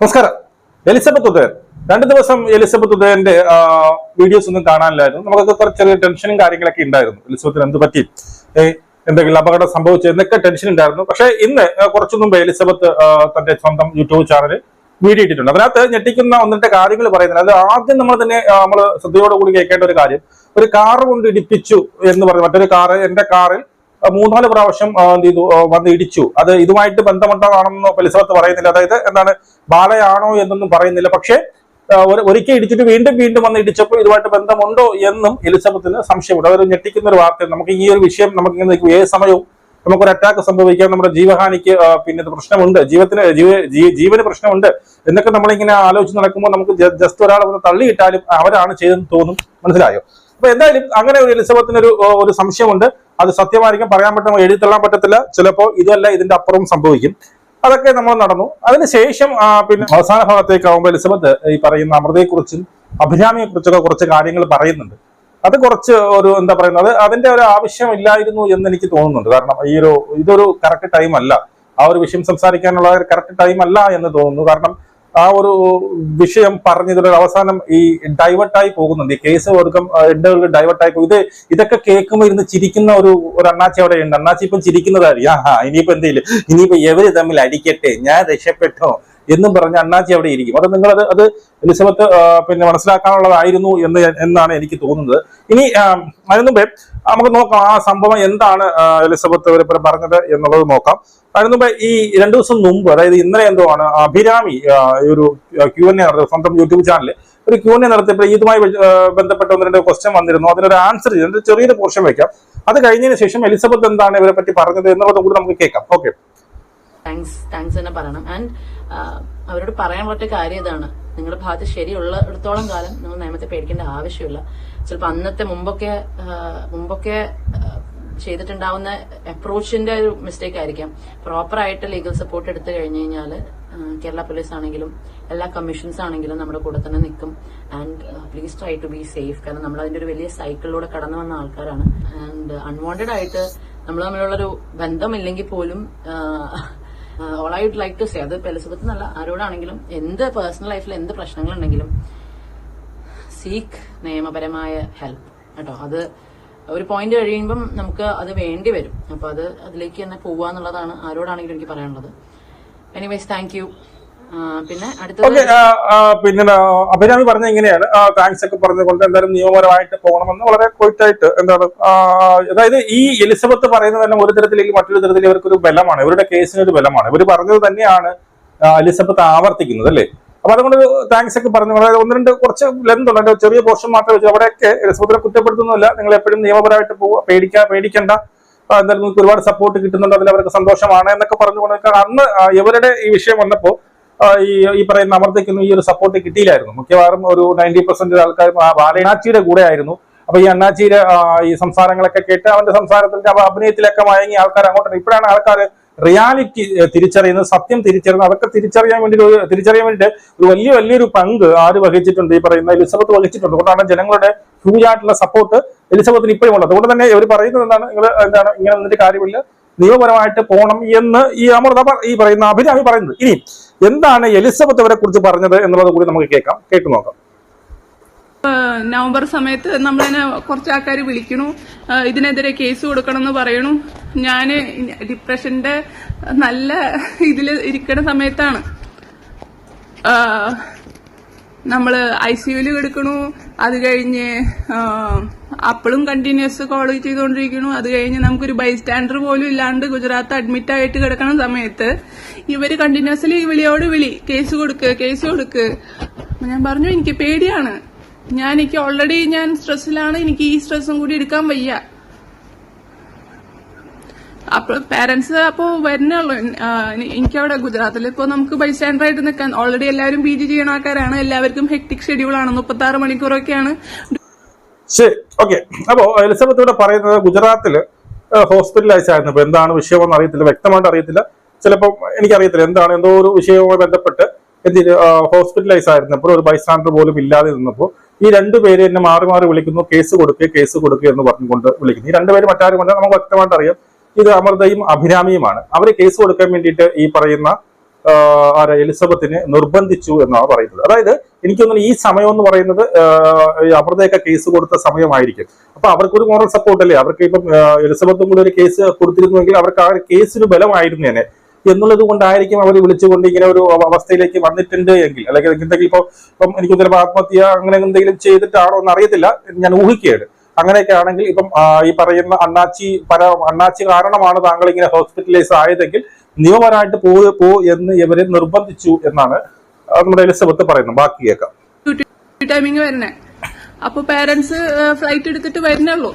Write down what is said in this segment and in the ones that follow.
നമസ്കാരം. എലിസബത്ത് ഉദയൻ. രണ്ടു ദിവസം എലിസബത്ത് ഉദയന്റെ വീഡിയോസ് ഒന്നും കാണാനില്ലായിരുന്നു. നമുക്കൊക്കെ കുറച്ച് ചെറിയ ടെൻഷനും കാര്യങ്ങളൊക്കെ ഉണ്ടായിരുന്നു. എലിസബത്തിന് എന്ത് പറ്റി? എന്തെങ്കിലും അപകടം സംഭവിച്ചു? എന്നൊക്കെ ടെൻഷൻ ഉണ്ടായിരുന്നു. പക്ഷെ ഇന്ന് കുറച്ചു മുമ്പ് എലിസബത്ത് തന്റെ സ്വന്തം യൂട്യൂബ് ചാനൽ വീഡിയോ ഇട്ടിട്ടുണ്ട്. അതിനകത്ത് ഞെട്ടിക്കുന്ന ഒന്നിന്റെ കാര്യങ്ങൾ പറയുന്നത് അത് ആദ്യം നമ്മൾ തന്നെ നമ്മൾ ശ്രദ്ധയോടുകൂടി കേൾക്കേണ്ട ഒരു കാര്യം. ഒരു കാർ കൊണ്ട് ഇടിപ്പിച്ചു എന്ന് പറഞ്ഞു മറ്റൊരു കാറ് എന്റെ കാറിൽ മൂന്നാൽ പ്രാവശ്യം എന്ത് ചെയ്തു വന്ന് ഇടിച്ചു. അത് ഇതുമായിട്ട് ബന്ധമുണ്ടതാണെന്നോ എലിസബത്ത് പറയുന്നില്ല. അതായത് എന്താണ് ബാലയാണോ എന്നൊന്നും പറയുന്നില്ല. പക്ഷേ ഒരിക്കൽ ഇടിച്ചിട്ട് വീണ്ടും വീണ്ടും വന്ന് ഇടിച്ചപ്പോൾ ഇതുമായിട്ട് ബന്ധമുണ്ടോ എന്നും എലിസബത്തിന് സംശയമുണ്ട്. അതൊരു ഞെട്ടിക്കുന്ന ഒരു വാർത്ത നമുക്ക് ഈ ഒരു വിഷയം നമുക്ക് ഇങ്ങനെ ഏത് സമയവും നമുക്കൊരു അറ്റാക്ക് സംഭവിക്കാം. നമ്മുടെ ജീവഹാനിക്ക് പിന്നെ പ്രശ്നമുണ്ട്. ജീവത്തിന് ജീവ ജീവന് പ്രശ്നമുണ്ട് എന്നൊക്കെ നമ്മളിങ്ങനെ ആലോചിച്ച് നടക്കുമ്പോൾ നമുക്ക് ജസ്റ്റ് ഒരാളെ ഒന്ന് തള്ളിയിട്ടാലും അവരാണ് ചെയ്തെന്ന് തോന്നും. മനസ്സിലായോ? അപ്പൊ എന്തായാലും അങ്ങനെ ഒരു എലിസബത്തിന് ഒരു ഒരു സംശയമുണ്ട്. അത് സത്യമായിരിക്കും പറയാൻ പറ്റുമോ എഴുതി തള്ളാൻ പറ്റത്തില്ല. ചിലപ്പോൾ ഇതല്ല ഇതിന്റെ അപ്പുറം സംഭവിക്കും. അതൊക്കെ നമ്മൾ നടന്നു. അതിനുശേഷം പിന്നെ അവസാന ഭാഗത്തേക്ക് ആകുമ്പോൾ എലിസബത്ത് ഈ പറയുന്ന അമൃതയെക്കുറിച്ചും അഭിരാമിയെ കുറിച്ചൊക്കെ കുറച്ച് കാര്യങ്ങൾ പറയുന്നുണ്ട്. അത് കുറച്ച് ഒരു എന്താ പറയുന്നത് അതിന്റെ ഒരു ആവശ്യമില്ലായിരുന്നു എന്ന് എനിക്ക് തോന്നുന്നുണ്ട്. കാരണം ഈ ഒരു ഇതൊരു കറക്റ്റ് ടൈം അല്ല. ആ ഒരു വിഷയം സംസാരിക്കാനുള്ള കറക്റ്റ് ടൈം അല്ല എന്ന് തോന്നുന്നു. കാരണം ആ ഒരു വിഷയം പറഞ്ഞതിൽ അവസാനം ഈ ഡൈവേർട്ടായി പോകുന്നുണ്ട്. ഈ കേസ് കൊടുക്കും ഡൈവേർട്ടായി പോകും ഇത് ഇതൊക്കെ കേൾക്കുമ്പോൾ ഇരുന്ന് ചിരിക്കുന്ന ഒരു ഒരു അണ്ണാച്ചി അവിടെ ഉണ്ട് അണ്ണാച്ചി ഇപ്പം ചിരിക്കുന്നതായിരിക്കും. ആഹാ ഇനിയിപ്പോ എന്തെങ്കിലും ഇനിയിപ്പോ എവര് തമ്മിൽ അടിക്കട്ടെ. ഞാൻ രക്ഷപ്പെട്ടോ? എന്നും പറഞ്ഞ അണ്ണാച്ചി അവിടെ ഇരിക്കും. അത് നിങ്ങളത് അത് എലിസബത്ത് പിന്നെ മനസ്സിലാക്കാനുള്ളതായിരുന്നു എന്ന് എന്നാണ് എനിക്ക് തോന്നുന്നത്. ഇനി അതിനു മുമ്പേ നമുക്ക് നോക്കാം ആ സംഭവം എന്താണ് എലിസബത്ത് ഇവരിപ്പം പറഞ്ഞത് എന്നുള്ളത് നോക്കാം. അതിനു മുമ്പേ ഈ രണ്ടു ദിവസം മുമ്പ് അതായത് ഇന്നലെ എന്തോ ആണ് അഭിരാമി ഒരു ക്യു എൻ എ നടത്തിയ സ്വന്തം യൂട്യൂബ് ചാനലിൽ ഒരു ക്യു എൻ എ നടത്തിയപ്പോൾ ഇതുമായി ബന്ധപ്പെട്ട ഒന്ന് രണ്ട് ക്വസ്റ്റ്യൻ വന്നിരുന്നു. അതിനൊരു ആൻസർ ചെയ്തു. ചെറിയൊരു പോർഷൻ വയ്ക്കാം അത് കഴിഞ്ഞതിന് ശേഷം എലിസബത്ത് എന്താണ് ഇവരെ പറ്റി പറഞ്ഞത് എന്നുള്ളത് കൂടി നമുക്ക് കേൾക്കാം. ഓക്കെ താങ്ക്സ് താങ്ക്സ് തന്നെ പറയണം. ആൻഡ് അവരോട് പറയാൻ പറ്റ കാര്യം ഇതാണ്. നിങ്ങളുടെ ഭാഗത്ത് ശരിയുള്ള ഇടത്തോളം കാലം നിങ്ങൾ നിയമത്തെ പേടിക്കേണ്ട ആവശ്യമില്ല. ചിലപ്പോൾ അന്നത്തെ മുമ്പൊക്കെ മുമ്പൊക്കെ ചെയ്തിട്ടുണ്ടാവുന്ന അപ്രോച്ചിന്റെ ഒരു മിസ്റ്റേക്ക് ആയിരിക്കാം. പ്രോപ്പർ ആയിട്ട് ലീഗൽ സപ്പോർട്ട് എടുത്തു കഴിഞ്ഞു കഴിഞ്ഞാൽ കേരള പോലീസ് ആണെങ്കിലും എല്ലാ കമ്മീഷൻസ് ആണെങ്കിലും നമ്മുടെ കൂടെ തന്നെ നിൽക്കും. And please try to be safe കാരണം നമ്മൾ അതിന്റെ ഒരു വലിയ സൈക്കിളിലൂടെ കടന്നു വന്ന ആൾക്കാരാണ്. ആൻഡ് അൺവാണ്ടഡ് ആയിട്ട് നമ്മൾ തമ്മിലുള്ളൊരു ബന്ധമില്ലെങ്കിൽ പോലും all I would like to say അത് എലിസബത്ത് നല്ല ആരോടാണെങ്കിലും എന്ത് പേഴ്സണൽ ലൈഫിൽ എന്ത് പ്രശ്നങ്ങളുണ്ടെങ്കിലും സീക്ക് നിയമപരമായ ഹെൽപ്പ് കേട്ടോ. അത് ഒരു പോയിന്റ് കഴിയുമ്പം നമുക്ക് അത് വേണ്ടി വരും. അപ്പൊ അത് അതിലേക്ക് തന്നെ പോവാന്നുള്ളതാണ് ആരോടാണെങ്കിലും എനിക്ക് പറയാനുള്ളത്. എനിവേസ് താങ്ക് യു പിന്നെ പിന്നെ അഭിരാമി പറഞ്ഞ ഇങ്ങനെയാണ്. താങ്ക്സ് ഒക്കെ പറഞ്ഞുകൊണ്ട് എന്തായാലും നിയമപരമായിട്ട് പോകണമെന്ന് വളരെ ക്വൈറ്റായിട്ട് എന്താണ് അതായത് ഈ എലിസബത്ത് പറയുന്നത് തന്നെ ഒരു തരത്തിലേക്ക് മറ്റൊരു തരത്തിൽ ഇവർക്കൊരു ബലമാണ്. ഇവരുടെ കേസിന് ഒരു ബലമാണ്. ഇവർ പറഞ്ഞത് തന്നെയാണ് എലിസബത്ത് ആവർത്തിക്കുന്നത് അല്ലേ? അപ്പൊ അതുകൊണ്ട് താങ്ക്സ് ഒക്കെ പറഞ്ഞു. അതായത് ഒന്ന് രണ്ട് കുറച്ച് ലെന്ത് ഉണ്ട് അതിന്റെ ചെറിയ പോർഷൻ മാത്രമേ വെച്ചു. അവിടെയൊക്കെ എലിസബത്തിനെ കുറ്റപ്പെടുത്തുന്നില്ല നിങ്ങൾ എപ്പോഴും നിയമപരമായിട്ട് പോവുക പേടിക്ക പേടിക്കണ്ട. എന്തായാലും നിങ്ങൾക്ക് ഒരുപാട് സപ്പോർട്ട് കിട്ടുന്നുണ്ട്. അതിൽ അവർക്ക് സന്തോഷമാണ് എന്നൊക്കെ പറഞ്ഞുകൊണ്ട് അന്ന് ഇവരുടെ ഈ വിഷയം വന്നപ്പോ ആ, ഈ പറയുന്ന അമർത്തയ്ക്കൊന്നും ഈ ഒരു സപ്പോർട്ട് കിട്ടിയില്ലായിരുന്നു. മിക്കവാറും ഒരു നയന്റി പെർസെന്റ് ആൾക്കാർ ആ ബാലനാച്ചിയുടെ കൂടെ ആയിരുന്നു. അപ്പൊ ഈ അണ്ണാച്ചിയുടെ ഈ സംസാരങ്ങളൊക്കെ കേട്ട് അവന്റെ സംസാരത്തിന്റെ അഭിനയത്തിലൊക്കെ മയങ്ങി ആൾക്കാർ അങ്ങോട്ട് ഇപ്പോഴാണ് ആൾക്കാർ റിയാലിറ്റി തിരിച്ചറിയുന്നത് സത്യം തിരിച്ചറിയുന്നത്. അതൊക്കെ തിരിച്ചറിയാൻ വേണ്ടി തിരിച്ചറിയാൻ വേണ്ടിയിട്ട് ഒരു വലിയ വലിയൊരു പങ്ക് ആര് വഹിച്ചിട്ടുണ്ട്? ഈ പറയുന്ന എലിസബത്ത് വഹിച്ചിട്ടുണ്ട്. അതുകൊണ്ടാണ് ജനങ്ങളുടെ ഹ്യൂജ് ആയിട്ടുള്ള സപ്പോർട്ട് എലിസബത്തിന് ഇപ്പോഴും ഉള്ളത്. അതുകൊണ്ട് തന്നെ ഇവർ പറയുന്നത് എന്താണ്? നിങ്ങൾ എന്താണ് ഇങ്ങനെ നിന്നിട്ട് കാര്യമില്ല? നിയമപരമായിട്ട് പോകണം എന്ന് ഈ അമൃത ഈ പറയുന്ന അഭിരാമി പറയുന്നത്. ഇനി എന്താണ് എലിസബത്ത് അവരെ കുറിച്ച് പറഞ്ഞത് എന്നുള്ളത് കൂടി നമുക്ക് കേൾക്കാം. കേട്ടു നോക്കാം. നവംബർ സമയത്ത് നമ്മളിനെ കുറച്ച് ആൾക്കാർ വിളിക്കണു. ഇതിനെതിരെ കേസ് കൊടുക്കണം എന്ന് പറയണു. ഞാൻ ഡിപ്രഷന്റെ നല്ല ഇതിൽ ഇരിക്കുന്ന സമയത്താണ്. ഏഹ് നമ്മൾ ഐ സിയുൽ കിടക്കണു. അത് കഴിഞ്ഞ് അപ്പോഴും കണ്ടിന്യൂസ് കോൾ ചെയ്തുകൊണ്ടിരിക്കണു അത് കഴിഞ്ഞ് നമുക്കൊരു ബൈസ്റ്റാൻഡർ പോലും ഇല്ലാണ്ട് ഗുജറാത്ത് അഡ്മിറ്റ് ആയിട്ട് കിടക്കണ സമയത്ത് ഇവർ കണ്ടിന്യൂസ്ലി വിളിയോട് വിളി കേസ് കൊടുക്ക് കേസ് കൊടുക്ക്. ഞാൻ പറഞ്ഞു എനിക്ക് പേടിയാണ്. ഞാൻ എനിക്ക് ഓൾറെഡി ഞാൻ സ്ട്രെസ്സിലാണ് എനിക്ക് ഈ സ്ട്രെസ്സും കൂടി എടുക്കാൻ വയ്യ. അപ്പൊ പാരന്റ്സ് അപ്പോ വരുന്നുള്ളൂ എനിക്ക് അവിടെ ഗുജറാത്തിൽ ഇപ്പൊ നമുക്ക് ബൈ ആയിട്ട് നിൽക്കാൻ ഓൾറെഡി എല്ലാവരും പി ജി ചെയ്യണ ആൾക്കാരാണ്. എല്ലാവർക്കും ഹെക്ടിക് ഷെഡ്യൂൾ ആണ്. മുപ്പത്തി ആറ് മണിക്കൂറൊക്കെയാണ്. ശരി ഓക്കെ അപ്പോ എലിസബത്ത് ഇവിടെ പറയുന്നത് ഗുജറാത്തിൽ ഹോസ്പിറ്റലൈസ് ആയിരുന്നു. ഇപ്പൊ എന്താണ് വിഷയമെന്ന് അറിയത്തില്ല. വ്യക്തമായിട്ട് അറിയത്തില്ല. ചിലപ്പോൾ എനിക്കറിയത്തില്ല. എന്താണ് എന്തോ ഒരു വിഷയവുമായി ബന്ധപ്പെട്ട് എന്ത് ഹോസ്പിറ്റലൈസ് ആയിരുന്നപ്പോൾ ഒരു ബൈസ്റ്റാൻഡർ പോലും ഇല്ലാതെ നിന്നപ്പോൾ ഈ രണ്ടുപേര് എന്നെ മാറി മാറി വിളിക്കുന്നു. കേസ് കൊടുക്കുക കേസ് കൊടുക്കുക എന്ന് പറഞ്ഞുകൊണ്ട് വിളിക്കുന്നു. ഈ രണ്ടുപേര് മറ്റാരും കൊണ്ട് നമുക്ക് വ്യക്തമായിട്ട് അറിയാം. ഇത് അമൃതയും അഭിരാമിയുമാണ്. അവർ കേസ് കൊടുക്കാൻ വേണ്ടിയിട്ട് ഈ പറയുന്ന ആരെ എലിസബത്തിനെ നിർബന്ധിച്ചു എന്നാണ് പറയുന്നത്. അതായത് എനിക്ക് തോന്നുന്നു ഈ സമയം എന്ന് പറയുന്നത് അമൃതയൊക്കെ കേസ് കൊടുത്ത സമയമായിരിക്കും. അപ്പൊ അവർക്കൊരു മോറൽ സപ്പോർട്ട് അല്ലേ? അവർക്ക് ഇപ്പം എലിസബത്തും കൂടി ഒരു കേസ് കൊടുത്തിരുന്നുവെങ്കിൽ അവർക്ക് ആ കേസിന് ബലമായിരുന്നു തന്നെ എന്നുള്ളത് കൊണ്ടായിരിക്കും അവർ വിളിച്ചുകൊണ്ട് ഇങ്ങനെ ഒരു അവസ്ഥയിലേക്ക് വന്നിട്ടുണ്ട് എങ്കിൽ. അല്ലെങ്കിൽ എന്തെങ്കിലും ഇപ്പൊ ഇപ്പം എനിക്ക് ചിലപ്പോൾ ആത്മഹത്യ അങ്ങനെ എന്തെങ്കിലും ചെയ്തിട്ടാണോ എന്ന് അറിയത്തില്ല. ഞാൻ ഊഹിക്കുകയാണ്. അങ്ങനെയൊക്കെ ആണെങ്കിൽ ഇപ്പം ഈ പറയുന്ന അണ്ണാച്ചി പര അണ്ണാച്ചി കാരണമാണ് താങ്കൾ ഇങ്ങനെ ഹോസ്പിറ്റലൈസ് ആയതെങ്കിൽ നിയമപരമായിട്ട് പോ പോ എന്ന് ഇവരെ നിർബന്ധിച്ചു എന്നാണ് നമ്മുടെ എലിസബത്ത് പറയുന്നത്. ബാക്കി കേൾക്കാം. ടൈമിങ് വരണേ. അപ്പൊ പേരൻസ് ഫ്ലൈറ്റ് എടുത്തിട്ട് വരുന്നുള്ളൂ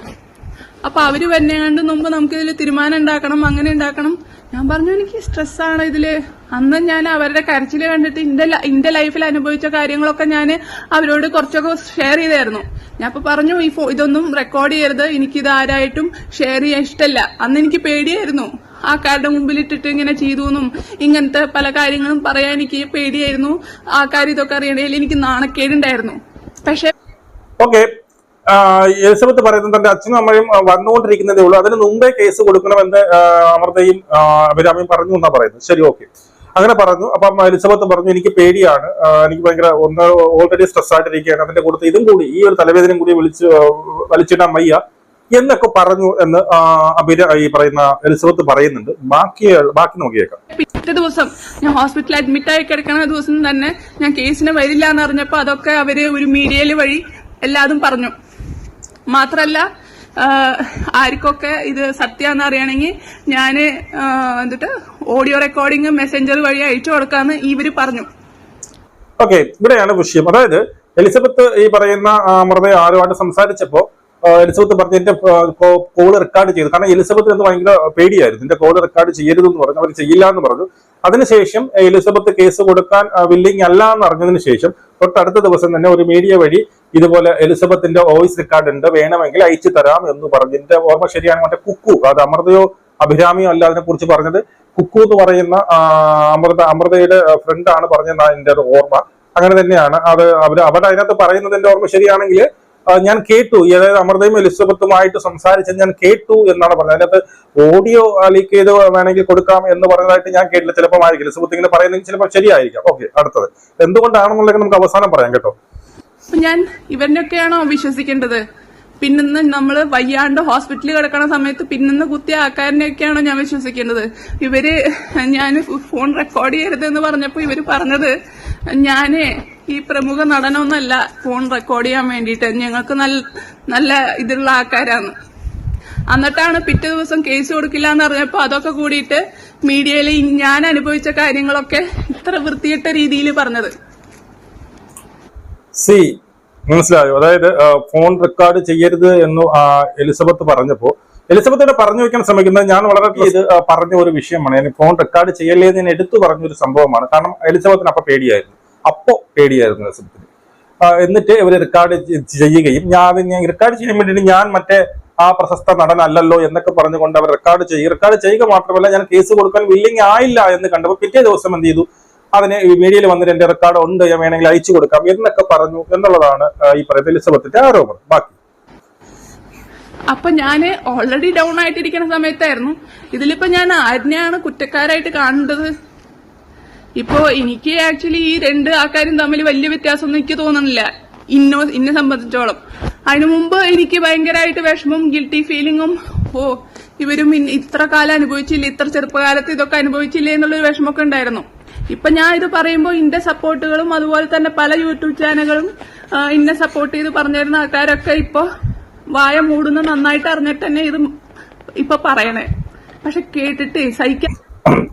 അപ്പൊ അവർ വരുന്നേണ്ട് മുമ്പ് നമുക്ക് ഇതിൽ തീരുമാനം ഉണ്ടാക്കണം അങ്ങനെ ഉണ്ടാക്കണം. ഞാൻ പറഞ്ഞു എനിക്ക് സ്ട്രെസ്സാണ് ഇതിൽ. അന്ന് ഞാൻ അവരുടെ കരച്ചിൽ കണ്ടിട്ട് ല- ഇന്റെ ലൈഫിൽ അനുഭവിച്ച കാര്യങ്ങളൊക്കെ ഞാൻ അവരോട് കുറച്ചൊക്കെ ഷെയർ ചെയ്തായിരുന്നു. ഞാൻ ഇപ്പൊ പറഞ്ഞു ഈ ഫോ ഇതൊന്നും റെക്കോർഡ് ചെയ്യരുത്. എനിക്കിത് ആരായിട്ടും ഷെയർ ചെയ്യാൻ ഇഷ്ടമല്ല അന്ന് എനിക്ക് പേടിയായിരുന്നു. ആൾക്കാരുടെ മുമ്പിൽ ഇട്ടിട്ട് ഇങ്ങനെ ചെയ്തു എന്നും ഇങ്ങനത്തെ പല കാര്യങ്ങളും പറയാൻ എനിക്ക് പേടിയായിരുന്നു. ആൾക്കാർ ഇതൊക്കെ അറിയണേൽ എനിക്ക് നാണക്കേടുണ്ടായിരുന്നു. പക്ഷെ ഓക്കെ എലിസബത്ത് പറയുന്നത് തന്റെ അച്ഛനും അമ്മയും വന്നുകൊണ്ടിരിക്കുന്നതേ ഉള്ളൂ. അതിന് മുമ്പേ കേസ് കൊടുക്കണമെന്ന് അമൃതയും അഭിരാമയും പറഞ്ഞു എന്നാ പറയുന്നത്. ശരി ഓക്കെ. അങ്ങനെ പറഞ്ഞു. അപ്പം എലിസബത്ത് പറഞ്ഞു എനിക്ക് പേടിയാണ്. എനിക്ക് ഭയങ്കര ഒന്ന് ഓൾറെഡി സ്ട്രെസ് ആയിട്ടിരിക്കുകയാണ്. അതിന്റെ കൂടുതൽ ഇതും കൂടി ഈ ഒരു തലവേദനയും കൂടി വിളിച്ച് വലിച്ചിടാൻ വയ്യ എന്നൊക്കെ പറഞ്ഞു എന്ന് അഭിരാ ഈ പറയുന്ന എലിസബത്ത് പറയുന്നുണ്ട്. ബാക്കി ബാക്കി നോക്കിയേക്കാം. പിറ്റേ ദിവസം ഞാൻ ഹോസ്പിറ്റലിൽ അഡ്മിറ്റ് ആയി കിടക്കുന്ന ദിവസം തന്നെ ഞാൻ കേസിന് വരില്ല എന്ന് അറിഞ്ഞപ്പോ അതൊക്കെ അവർ ഒരു മീഡിയയിൽ വഴി എല്ലാതും പറഞ്ഞു. മാത്രല്ല ആർക്കൊക്കെ ഇത് സത്യാന്ന് അറിയണമെങ്കിൽ ഞാൻ എന്നിട്ട് ഓഡിയോ റെക്കോർഡിംഗ് മെസ്സഞ്ചർ വഴി അയച്ചു കൊടുക്കാന്ന് ഇവർ പറഞ്ഞു. ഓക്കെ ഇവിടെയാണ് വിഷയം. അതായത് എലിസബത്ത് ഈ പറയുന്ന ആ, അമൃതയെ ആരുമായിട്ട് സംസാരിച്ചപ്പോ എലിസബത്ത് പറഞ്ഞ എന്റെ കോൾ റെക്കോർഡ് ചെയ്തു. കാരണം എലിസബത്ത് എന്ന് ഭയങ്കര പേടിയായിരുന്നു. എന്റെ കോൾ റെക്കോർഡ് ചെയ്യരുതെന്ന് പറഞ്ഞു അവർ ചെയ്യില്ല എന്ന് പറഞ്ഞു. അതിനുശേഷം എലിസബത്ത് കേസ് കൊടുക്കാൻ വില്ലിങ് അല്ല എന്ന് അറിഞ്ഞതിന് ശേഷം തൊട്ടടുത്ത ദിവസം തന്നെ ഒരു മീഡിയ വഴി ഇതുപോലെ എലിസബത്തിന്റെ വോയിസ് റെക്കോർഡ് ഉണ്ട്. വേണമെങ്കിൽ അയച്ചു തരാം എന്ന് പറഞ്ഞു. എന്റെ ഓർമ്മ ശരിയാണ്. മറ്റേ കുക്കു അത് അമൃതയോ അഭിരാമിയോ അല്ല അതിനെ കുറിച്ച് പറഞ്ഞത്. കുക്കു എന്ന് പറയുന്ന അമൃത അമൃതയുടെ ഫ്രണ്ട് ആണ് പറഞ്ഞതെന്നാണ് ഓർമ്മ. അങ്ങനെ തന്നെയാണ്. അത് അവർ അവിടെ അതിനകത്ത് ഓർമ്മ ശരിയാണെങ്കിൽ ഞാൻ കേട്ടു. അതായത് അമൃതയും എലിസബത്തുമായിട്ട് സംസാരിച്ചത് ഞാൻ കേട്ടു എന്നാണ് പറഞ്ഞത്. അതിനകത്ത് ഓഡിയോ ലീക്ക് ചെയ്ത് വേണമെങ്കിൽ കൊടുക്കാം എന്ന് പറഞ്ഞതായിട്ട് ഞാൻ കേട്ടില്ല. ചിലപ്പോൾ ആയിരിക്കും. എലിസബത്ത് ഇങ്ങനെ പറയുന്നെങ്കിൽ ചിലപ്പോൾ ശരിയായിരിക്കാം. ഓക്കെ അടുത്തത്. എന്തുകൊണ്ടാണെന്നുള്ളത് നമുക്ക് അവസാനം പറയാം കേട്ടോ. ഞാൻ ഇവരിനൊക്കെയാണോ വിശ്വസിക്കേണ്ടത്? പിന്നിന്ന് നമ്മൾ വയ്യാണ്ട് ഹോസ്പിറ്റലിൽ കിടക്കണ സമയത്ത് പിന്നിന്ന് കുത്തിയ ആൾക്കാരനെയൊക്കെയാണോ ഞാൻ വിശ്വസിക്കേണ്ടത്? ഇവർ ഞാൻ ഫോൺ റെക്കോർഡ് ചെയ്യരുത് എന്ന് പറഞ്ഞപ്പോ ഇവർ പറഞ്ഞത് ഞാൻ ഈ പ്രമുഖ നടനൊന്നല്ല ഫോൺ റെക്കോർഡ് ചെയ്യാൻ വേണ്ടിയിട്ട്. ഞങ്ങൾക്ക് നല്ല നല്ല ഇതുള്ള ആൾക്കാരാണ്. എന്നിട്ടാണ് പിറ്റേ ദിവസം കേസ് കൊടുക്കില്ല എന്ന് പറഞ്ഞപ്പോൾ അതൊക്കെ കൂടിയിട്ട് മീഡിയയിൽ ഞാൻ അനുഭവിച്ച കാര്യങ്ങളൊക്കെ ഇത്ര വൃത്തിയിട്ട രീതിയിൽ പറഞ്ഞത്. സി മനസ്സിലായോ? അതായത് ഫോൺ റെക്കോർഡ് ചെയ്യരുത് എന്ന് എലിസബത്ത് പറഞ്ഞപ്പോ എലിസബത്തിനെ പറഞ്ഞു വെക്കാൻ ശ്രമിക്കുന്നത് ഞാൻ വളരെ ഇത് പറഞ്ഞ ഒരു വിഷയമാണ്. ഞാൻ ഫോൺ റെക്കോർഡ് ചെയ്യല്ലേ എന്ന് എടുത്തു പറഞ്ഞ ഒരു സംഭവമാണ്. കാരണം എലിസബത്തിന് അപ്പൊ പേടിയായിരുന്നു. അപ്പോ പേടിയായിരുന്നു രസത്തിന് എന്നിട്ട് ഇവർ റെക്കോർഡ് ചെയ്യുകയും ഞാൻ ഞാൻ റെക്കോർഡ് ചെയ്യാൻ വേണ്ടിയിട്ട് ഞാൻ മറ്റേ ആ പ്രശസ്ത നടനല്ലല്ലോ എന്നൊക്കെ പറഞ്ഞുകൊണ്ട് അവർ റെക്കോർഡ് ചെയ്യും. റെക്കോർഡ് ചെയ്യുക മാത്രമല്ല ഞാൻ കേസ് കൊടുക്കാൻ വില്ലിങ് ആയില്ല എന്ന് കണ്ടപ്പോൾ പിറ്റേ ദിവസം എന്ത് ചെയ്തു? അതിന് മീഡിയയിൽ വന്നിട്ട് എന്റെ റെക്കോർഡ് ഉണ്ട് ഞാൻ വേണമെങ്കിൽ അയച്ചു കൊടുക്കാം എന്നൊക്കെ പറഞ്ഞു എന്നുള്ളതാണ് ഈ പറയുന്ന എലിസബത്തിന്റെ ആരോപണം. ബാക്കി. അപ്പൊ ഞാൻ ഓൾറെഡി ഡൗൺ ആയിട്ടിരിക്കുന്ന സമയത്തായിരുന്നു. ഇതിലിപ്പോ ഞാൻ ആരിനെയാണ് കുറ്റക്കാരായിട്ട് കാണേണ്ടത്. ഇപ്പോ എനിക്ക് ആക്ച്വലി ഈ രണ്ട് ആൾക്കാരും തമ്മിൽ വലിയ വ്യത്യാസമൊന്നും എനിക്ക് തോന്നുന്നില്ല ഇന്നോ ഇന്നെ സംബന്ധിച്ചോളം. അതിനു മുമ്പ് എനിക്ക് ഭയങ്കരമായിട്ട് വിഷമവും ഗിൽറ്റി ഫീലിങ്ങും ഓ ഇവരും ഇത്ര കാലം അനുഭവിച്ചില്ല ഇത്ര ചെറുപ്പകാലത്ത് ഇതൊക്കെ അനുഭവിച്ചില്ലേ എന്നുള്ളൊരു വിഷമമൊക്കെ ഉണ്ടായിരുന്നു. ഇപ്പൊ ഞാൻ ഇത് പറയുമ്പോൾ ഇന്റെ സപ്പോർട്ടുകളും അതുപോലെ തന്നെ പല യൂട്യൂബ് ചാനലുകളും ഇന്നെ സപ്പോർട്ട് ചെയ്ത് പറഞ്ഞിരുന്ന ആൾക്കാരൊക്കെ ഇപ്പോ വായ മൂടുന്ന നന്നായിട്ട് അറിഞ്ഞിട്ട് തന്നെ ഇത് ഇപ്പൊ പറയണേ. പക്ഷെ കേട്ടിട്ട് സഹിക്കാൻ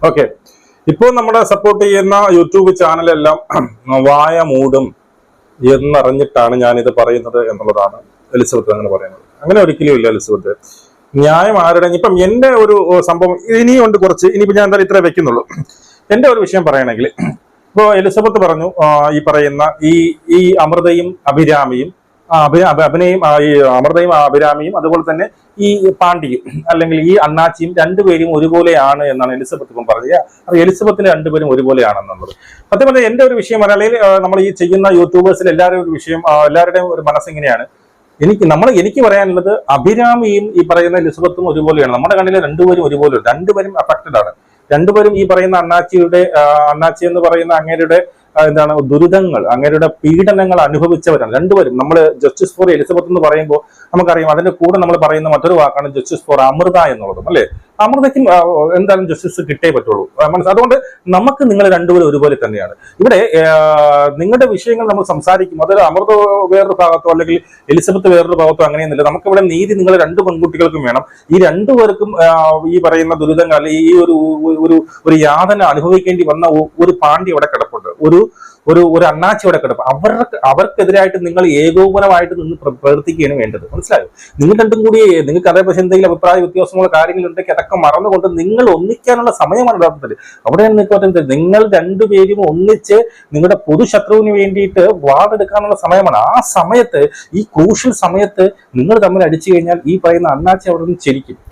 ഓക്കെ ഇപ്പോൾ നമ്മുടെ സപ്പോർട്ട് ചെയ്യുന്ന യൂട്യൂബ് ചാനലെല്ലാം വായ മൂടും എന്നറിഞ്ഞിട്ടാണ് ഞാൻ ഇത് പറയുന്നത് എന്നുള്ളതാണ് എലിസബത്ത് അങ്ങനെ പറയുന്നത്. അങ്ങനെ ഒരിക്കലും ഇല്ല എലിസബത്ത്. ന്യായം ആരുടെ ഇപ്പം എന്റെ ഒരു സംഭവം ഇനിയുണ്ട് കുറച്ച്. ഇനിയിപ്പോൾ ഞാൻ എന്തായാലും ഇത്ര വെക്കുന്നുള്ളൂ. എന്റെ ഒരു വിഷയം പറയണമെങ്കിൽ ഇപ്പോ എലിസബത്ത് പറഞ്ഞു ഈ പറയുന്ന ഈ ഈ അമൃതയും അഭിരാമിയും അഭിനയും ഈ അമൃതയും അഭിരാമിയും അതുപോലെ തന്നെ ഈ പാണ്ഡിയും അല്ലെങ്കിൽ ഈ അണ്ണാച്ചിയും രണ്ടുപേരും ഒരുപോലെയാണ് എന്നാണ് എലിസബത്ത് ഇപ്പം പറഞ്ഞത് അത് എലിസബത്തിന് രണ്ടുപേരും ഒരുപോലെയാണെന്നുള്ളത്. സത്യം പറഞ്ഞാൽ എന്റെ ഒരു വിഷയം അല്ലെങ്കിൽ നമ്മൾ ഈ ചെയ്യുന്ന യൂട്യൂബേഴ്സിൽ എല്ലാവരും ഒരു വിഷയം എല്ലാവരുടെയും ഒരു മനസ്സിങ്ങനെയാണ്. എനിക്ക് നമ്മൾ എനിക്ക് പറയാനുള്ളത് അഭിരാമിയും ഈ പറയുന്ന എലിസബത്തും ഒരുപോലെയാണ്. നമ്മുടെ കണ്ണിലെ രണ്ടുപേരും ഒരുപോലെ രണ്ടുപേരും അഫക്റ്റഡ് ആണ്. രണ്ടുപേരും ഈ പറയുന്ന അണ്ണാച്ചിയുടെ അണ്ണാച്ചി എന്ന് പറയുന്ന അങ്ങേരുടെ എന്താണ് ദുരിതങ്ങൾ അങ്ങേരുടെ പീഡനങ്ങൾ അനുഭവിച്ചവരാണ്. രണ്ടുപേരും നമ്മൾ ജസ്റ്റിസ് ഫോർ എലിസബത്ത് എന്ന് പറയുമ്പോൾ നമുക്കറിയാം അതിന്റെ കൂടെ നമ്മൾ പറയുന്ന മറ്റൊരു വാക്കാണ് ജസ്റ്റിസ് ഫോർ അമൃത എന്നുള്ളതും അല്ലെ? അമൃതയ്ക്കും എന്തായാലും ജസ്റ്റിസ് കിട്ടേ പറ്റുള്ളൂ. മനസ്സിൽ അതുകൊണ്ട് നമുക്ക് നിങ്ങൾ രണ്ടുപേരും ഒരുപോലെ തന്നെയാണ്. ഇവിടെ നിങ്ങളുടെ വിഷയങ്ങൾ നമ്മൾ സംസാരിക്കും. അതൊരു അമൃത വേറൊരു ഭാഗത്തോ അല്ലെങ്കിൽ എലിസബത്ത് വേറൊരു ഭാഗത്തോ അങ്ങനെയൊന്നുമില്ല. നമുക്കിവിടെ നീതി നിങ്ങൾ രണ്ട് പെൺകുട്ടികൾക്കും വേണം. ഈ രണ്ടുപേർക്കും ഈ പറയുന്ന ദുരിതങ്ങൾ അല്ലെങ്കിൽ ഈ ഒരു ഒരു യാതന അനുഭവിക്കേണ്ടി വന്ന ഒരു പാണ്ഡ്യ അവിടെ കിടപ്പുണ്ട്. ഒരു ഒരു ഒരു അണ്ണാച്ചി ഇവിടെ കിടപ്പ്. അവർക്ക് അവർക്കെതിരായിട്ട് നിങ്ങൾ ഏകോപനമായിട്ട് നിന്ന് പ്ര- പ്രവർത്തിക്കുകയാണ് വേണ്ടത്. മനസ്സിലായോ? നിങ്ങൾ രണ്ടും കൂടി നിങ്ങൾക്ക് അതേപക്ഷെ എന്തെങ്കിലും അഭിപ്രായ വ്യത്യാസങ്ങളോ കാര്യങ്ങളുണ്ടെങ്കിൽ അതൊക്കെ മറന്നുകൊണ്ട് നിങ്ങൾ ഒന്നിക്കാനുള്ള സമയമാണ് യഥാർത്ഥത്തിൽ. അവിടെയാണ് നിങ്ങൾക്ക് പറ്റുന്നത് നിങ്ങൾ രണ്ടുപേരും ഒന്നിച്ച് നിങ്ങളുടെ പൊതുശത്രുവിന് വേണ്ടിയിട്ട് വാടെടുക്കാനുള്ള സമയമാണ്. ആ സമയത്ത് ഈ ക്രൂഷ്യൽ സമയത്ത് നിങ്ങൾ തമ്മിൽ അടിച്ചു കഴിഞ്ഞാൽ ഈ പറയുന്ന അണ്ണാച്ചി അവിടെ നിന്ന് ചിരിക്കും.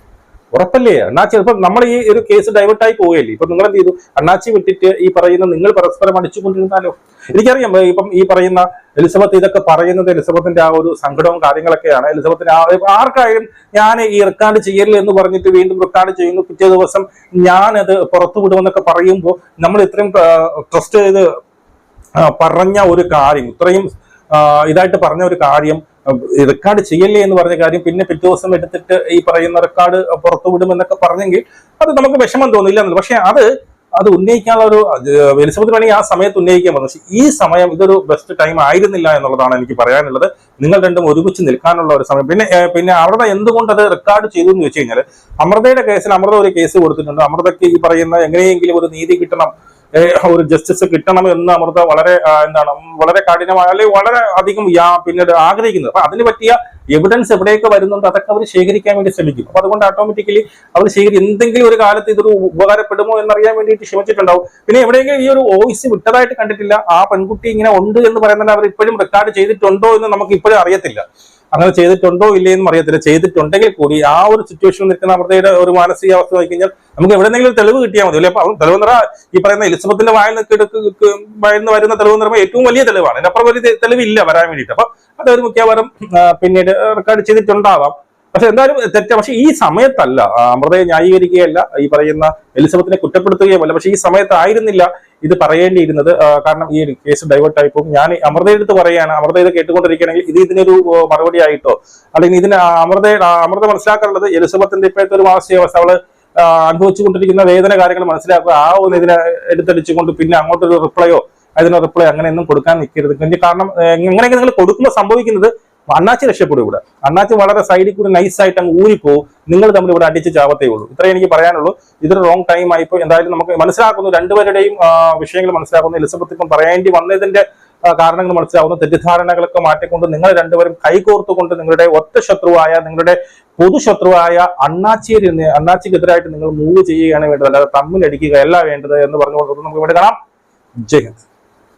ഉറപ്പല്ലേ? അണ്ണാച്ചി ഇപ്പൊ നമ്മൾ ഈ ഒരു കേസ് ഡൈവേർട്ടായി പോവുകയല്ലേ? ഇപ്പൊ നിങ്ങൾ എന്ത് ചെയ്തു? അണ്ണാച്ചി വിട്ടിട്ട് ഈ പറയുന്ന നിങ്ങൾ പരസ്പരം അടിച്ചുകൊണ്ടിരുന്നാലോ? എനിക്കറിയാം ഇപ്പം ഈ പറയുന്ന എലിസബത്ത് ഇതൊക്കെ പറയുന്നത് എലിസബത്തിന്റെ ആ ഒരു സങ്കടവും കാര്യങ്ങളൊക്കെയാണ്. എലിസബത്തിന് ആർക്കായാലും ഞാൻ ഈ റെക്കാർഡ് ചെയ്യരുത് എന്ന് പറഞ്ഞിട്ട് വീണ്ടും റെക്കാർഡ് ചെയ്യുന്നു. പിറ്റേ ദിവസം ഞാനത് പുറത്തു വിടുമെന്നൊക്കെ പറയുമ്പോൾ നമ്മൾ ഇത്രയും ട്രസ്റ്റ് ചെയ്ത് പറഞ്ഞ ഒരു കാര്യം ഇത്രയും ഇതായിട്ട് പറഞ്ഞ ഒരു കാര്യം റെക്കോർഡ് ചെയ്യല്ലേ എന്ന് പറഞ്ഞ കാര്യം പിന്നെ പിറ്റേ ദിവസം എടുത്തിട്ട് ഈ പറയുന്ന റെക്കോർഡ് പുറത്തു വിടുമെന്നൊക്കെ പറഞ്ഞെങ്കിൽ അത് നമുക്ക് വിഷമം തോന്നില്ല എന്നുള്ളത്. പക്ഷെ അത് അത് ഉന്നയിക്കാനുള്ള ഒരു എലിസബത്ത് വേണമെങ്കിൽ ആ സമയത്ത് ഉന്നയിക്കാൻ പറ്റും. പക്ഷെ ഈ സമയം ഇതൊരു ബെസ്റ്റ് ടൈം ആയിരുന്നില്ല എന്നുള്ളതാണ് എനിക്ക് പറയാനുള്ളത്. നിങ്ങൾ രണ്ടും ഒരുമിച്ച് നിൽക്കാനുള്ള ഒരു സമയം. പിന്നെ പിന്നെ അമൃത എന്തുകൊണ്ട് അത് റെക്കോർഡ് ചെയ്തു എന്ന് വെച്ച് കഴിഞ്ഞാൽ അമൃതയുടെ കേസിൽ അമൃത ഒരു കേസ് കൊടുത്തിട്ടുണ്ട്. അമൃതയ്ക്ക് ഈ പറയുന്ന എങ്ങനെയെങ്കിലും ഒരു നീതി കിട്ടണം ഒരു ജസ്റ്റിസ് കിട്ടണം എന്ന് അമൃത വളരെ എന്താണ് വളരെ കഠിനമായ അല്ലെങ്കിൽ വളരെ അധികം പിന്നീട് ആഗ്രഹിക്കുന്നത്. അപ്പൊ അതിന് പറ്റിയ എവിഡൻസ് എവിടെയൊക്കെ വരുന്നുണ്ട് അതൊക്കെ അവർ ശേഖരിക്കാൻ വേണ്ടി ശ്രമിക്കും. അപ്പൊ അതുകൊണ്ട് ഓട്ടോമാറ്റിക്കലി അവർ ശേഖരി എന്തെങ്കിലും ഒരു കാലത്ത് ഇതൊരു ഉപകാരപ്പെടുമോ എന്നറിയാൻ വേണ്ടിയിട്ട് ശ്രമിച്ചിട്ടുണ്ടാവും. പിന്നെ എവിടെയെങ്കിലും ഈ ഒരു വോയിസ് വിട്ടതായിട്ട് കണ്ടിട്ടില്ല ആ പെൺകുട്ടി ഇങ്ങനെ ഉണ്ട് എന്ന് പറയുന്നത് അവർ ഇപ്പോഴും റെക്കോർഡ് ചെയ്തിട്ടുണ്ടോ എന്ന് നമുക്ക് ഇപ്പോഴും അറിയത്തില്ല. അങ്ങനെ ചെയ്തിട്ടുണ്ടോ ഇല്ലേ എന്നും അറിയത്തില്ല. ചെയ്തിട്ടുണ്ടെങ്കിൽ കൂടി ആ ഒരു സിറ്റുവേഷൻ നിൽക്കുന്ന അവരുടെ ഒരു മാനസികാവസ്ഥ നോക്കി കഴിഞ്ഞാൽ നമുക്ക് എവിടെന്നെങ്കിലും തെളിവ് കിട്ടിയാൽ മതി അല്ലെ? തെളിവ് നിറ ഈ പറയുന്ന എലിസബത്തിന്റെ വായിൽ വായിൽ നിന്ന് വരുന്ന തെളിവ് നിറമ ഏറ്റവും വലിയ തെളിവാണ്. അതിനപ്പുറം ഒരു തെളിവില്ല വരാൻ വേണ്ടിയിട്ട്. അപ്പൊ അതൊരു മിക്കവാറും പിന്നീട് റെക്കോർഡ് ചെയ്തിട്ടുണ്ടാവാം. പക്ഷെ എന്തായാലും തെറ്റ പക്ഷെ ഈ സമയത്തല്ല അമൃതയെ ന്യായീകരിക്കുകയല്ല ഈ പറയുന്ന എലിസബത്തിനെ കുറ്റപ്പെടുത്തുകയുമല്ല പക്ഷെ ഈ സമയത്തായിരുന്നില്ല ഇത് പറയേണ്ടിയിരുന്നത്. കാരണം ഈ കേസ് ഡൈവേർട്ട് ആയി പോകും ഞാൻ അമൃതയുടെ അടുത്ത് പറയാണ് അമൃത ഇത് കേട്ടുകൊണ്ടിരിക്കുകയാണെങ്കിൽ ഇത് ഇതിനൊരു മറുപടി ആയിട്ടോ അല്ലെങ്കിൽ ഇതിന് അമൃത അമൃത മനസ്സിലാക്കാനുള്ളത് എലിസബത്തിന്റെ ഇപ്പോഴത്തെ ഒരു മാനസികാവസ്ഥ അവൾ അനുഭവിച്ചുകൊണ്ടിരിക്കുന്ന വേദന കാര്യങ്ങൾ മനസ്സിലാക്കുക. ആ ഒന്ന് ഇതിനെ എടുത്തടിച്ചുകൊണ്ട് പിന്നെ അങ്ങോട്ടൊരു റിപ്ലൈയോ അതിന് റിപ്ലൈ അങ്ങനെയൊന്നും കൊടുക്കാൻ നിൽക്കരുത് പിന്നെ കാരണം എങ്ങനെയൊക്കെ നിങ്ങൾ കൊടുക്കുമ്പോൾ സംഭവിക്കുന്നത് അണ്ണാച്ചി രക്ഷപ്പെടും ഇവിടെ അണ്ണാച്ചി വളരെ സൈഡിൽ കൂടി നൈസ് ആയിട്ട് അങ്ങ് ഊരിപ്പോവും. നിങ്ങൾ തമ്മിൽ ഇവിടെ അടിച്ച് ചാവത്തേ ഉള്ളൂ. ഇത്രയും എനിക്ക് പറയാനുള്ളൂ. ഇതൊരു റോങ് ടൈം ആയിപ്പോ എന്തായാലും നമുക്ക് മനസ്സിലാക്കുന്നു. രണ്ടുപേരുടെയും വിഷയങ്ങൾ മനസ്സിലാക്കുന്നു. എലിസബത്ത് ഇപ്പം പറയേണ്ടി വന്നതിന്റെ കാരണങ്ങൾ മനസ്സിലാവുന്ന. തെറ്റിദ്ധാരണകളൊക്കെ മാറ്റിക്കൊണ്ട് നിങ്ങൾ രണ്ടുപേരും കൈകോർത്തുകൊണ്ട് നിങ്ങളുടെ ഒറ്റ ശത്രുവായ നിങ്ങളുടെ പൊതുശത്രുവായ അണ്ണാച്ചിയെ അണ്ണാച്ചിക്കെതിരായിട്ട് നിങ്ങൾ മൂവ് ചെയ്യുകയാണ് വേണ്ടത്. അല്ലാതെ തമ്മിലടിക്കുകയല്ല വേണ്ടത് എന്ന് പറഞ്ഞുകൊണ്ട് നമുക്ക് ഇവിടെ കാണാം. ജയ് ഹിന്ദ്.